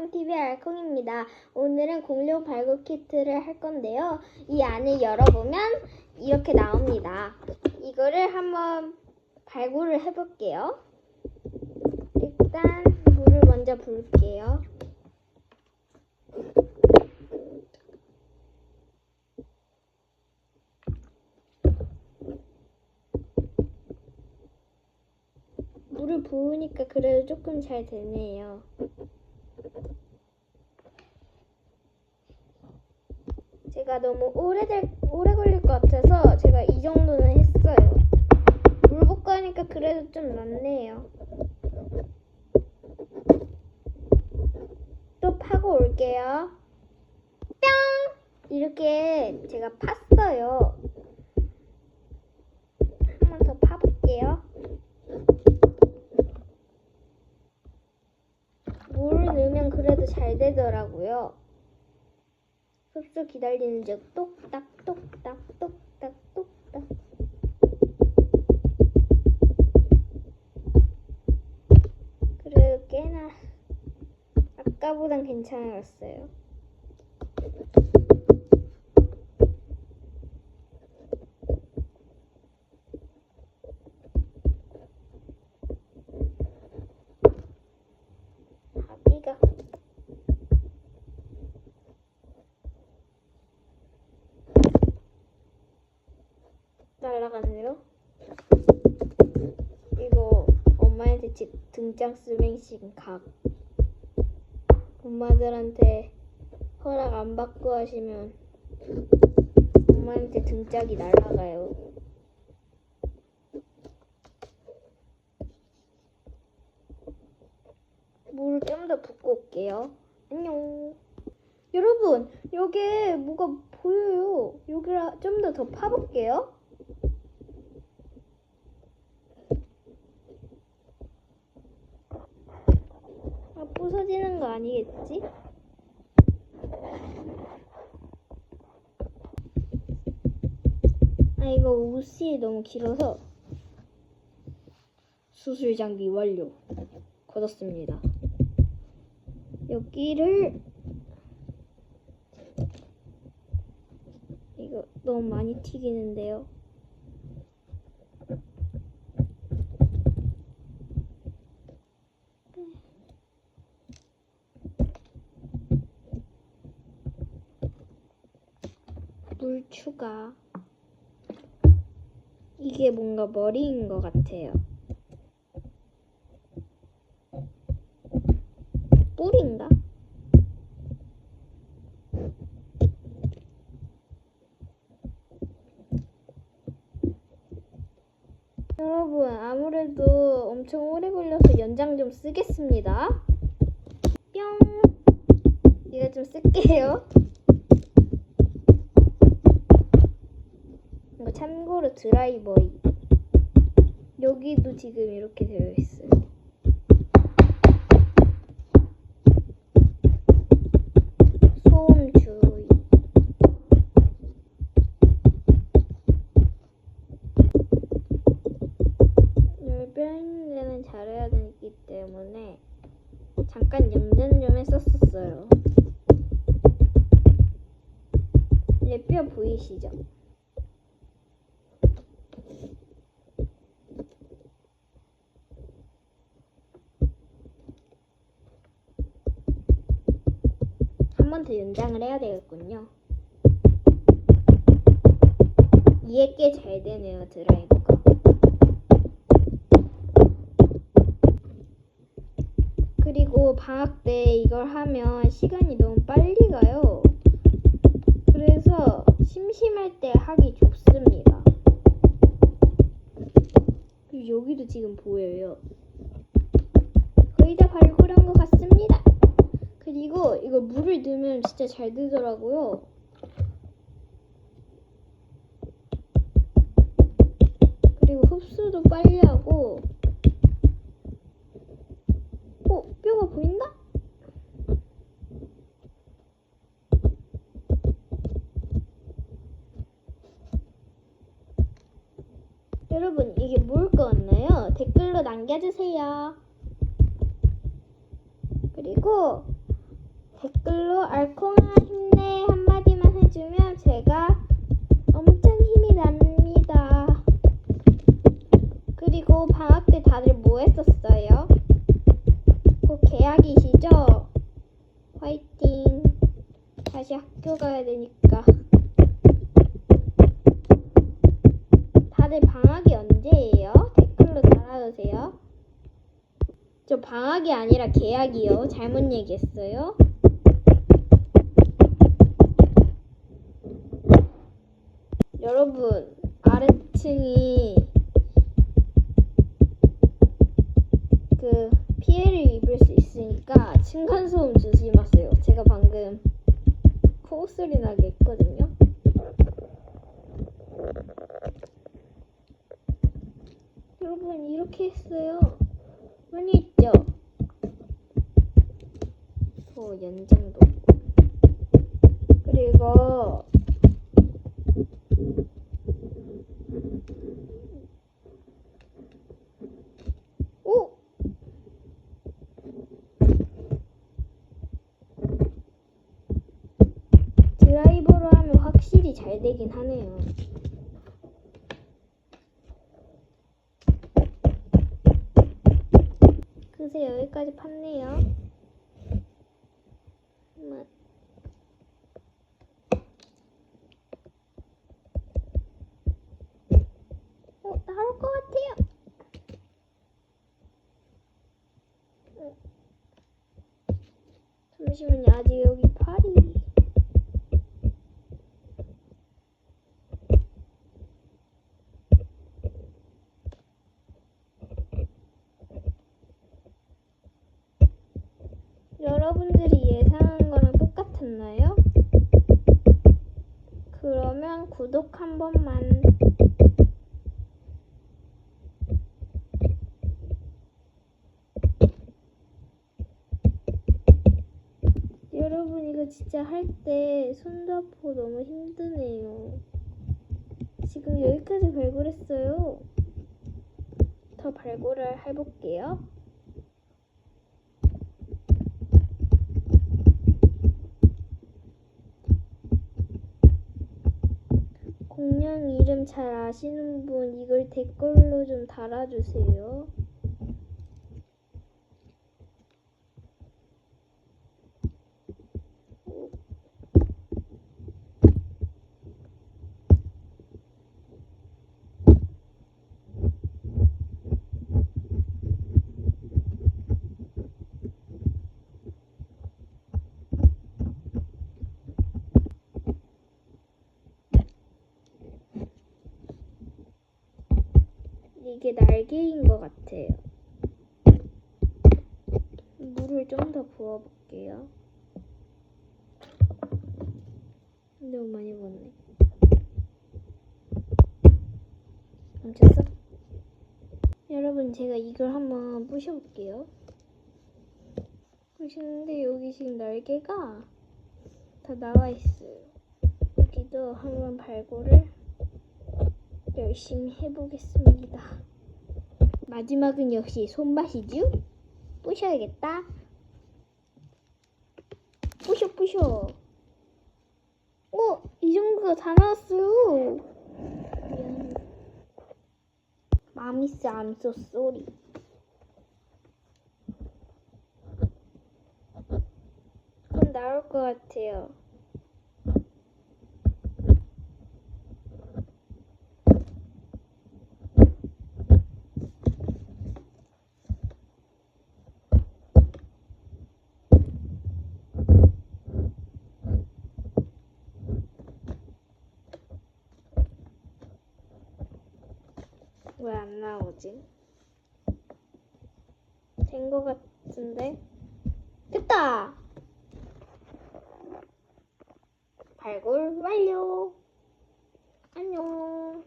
알콩TV 알콩입니다. 오늘은 공룡 발굴 키트를 할 건데요. 이 안을 열어보면 이렇게 나옵니다. 이거를 한번 발굴을 해볼게요. 일단 물을 먼저 부을게요. 물을 부으니까 그래도 조금 잘 되네요. 제가 너무 오래될, 오래 걸릴 것 같아서 제가 이 정도는 했어요. 물 붓고 하니까 그래도 좀 낫네요. 또 파고 올게요. 뿅! 이렇게 제가 팠어요. 한 번 더 파볼게요. 물을 넣으면 그래도 잘 되더라고요. 흡수 기다리는 중. 똑딱 똑딱 똑딱 똑딱. 그래도 꽤나. 아까보단 괜찮았어요. 아기가 날아갔네요. 이거 지- 등짝 스맹싱 각. 엄마들한테 허락 안 받고 하시면 엄마한테 등짝이 날아가요. 물을 좀 더 붓고 올게요. 안녕. 여러분, 여기에 뭐가 보여요. 여기를 좀 더 더 파볼게요. 아, 부서지는 거 아니겠지? 아, 이거 옷이 너무 길어서 수술 장비 완료. 걷었습니다. 여기를 이거 너무 많이 튀기는데요. 물 추가. 이게 뭔가 머리인 것 같아요. 뿔인가? 여러분, 아무래도 엄청 오래 걸려서 연장 좀 쓰겠습니다. 뿅! 이거 좀 쓸게요. 이거 참고로 드라이버이. 여기도 지금 이렇게 되어 있어요. 소음 주의. 열변 있는 데는 잘해야 되기 때문에 잠깐 염전 좀 했었어요. 이제 뼈 보이시죠? 한 번 더 연장을 해야 되겠군요. 이게 꽤잘 되네요, 드라이버가. 그리고 방학 때 이걸 하면 시간이 너무 빨리 가요. 그래서 심심할 때 하기 좋습니다. 그리고 여기도 지금 보여요. 거의 다 발굴한 것 같습니다. 그리고 이거 물을 넣으면 진짜 잘 되더라고요. 그리고 흡수도 빨리 하고. 어, 뼈가 보인다? 여러분, 이게 뭘것 같나요? 댓글로 남겨주세요. 그리고 댓글로 알콩아 힘내 한마디만 해주면 제가 엄청 힘이 납니다. 그리고 방학 때 다들 뭐 했었어요? 곧 개학이시죠? 화이팅! 다시 학교 가야 되니까. 다들 방학이 언제예요? 댓글로 달아주세요. 저 방학이 아니라 개학이요. 잘못 얘기했어요. 여러분, 아래층이 그 피해를 입을 수 있으니까 층간소음 조심하세요. 제가 방금 코 소리 나게 했거든요. 여러분 이렇게 했어요. 많이 했죠? 소 연장도 그리고 오! 드라이버로 하면 확실히 잘 되긴 하네요. 그새 여기까지 팠네요. 뭐. 어, 나올 것 같아요. 어. 잠시만요. 아직 여기 팔이. 여러분들이 예상한 거랑 똑같았나요? 그러면 구독 한 번만. 여러분 이거 진짜 할 때 손잡고 너무 힘드네요. 지금 여기까지 발굴했어요. 더 발굴을 해볼게요. 공룡 이름 잘 아시는 분 이걸 댓글로 좀 달아주세요. 이게 날개인 것 같아요. 물을 좀 더 부어볼게요. 너무 많이 부었네. 멈췄어? 여러분, 제가 이걸 한번 부셔볼게요. 부시는데 여기 지금 날개가 다 나와 있어요. 여기도 한번 발굴을 열심히 해보겠습니다. 마지막은 역시 손맛이죠? 부셔야겠다. 부셔 부셔. 어, 이 정도가 다 나왔어요. 미안. 마미스 암소 쏘리. 그럼 나올 것 같아요. 왜 안 나오지? 된 것 같은데? 됐다! 발굴 완료! 안녕!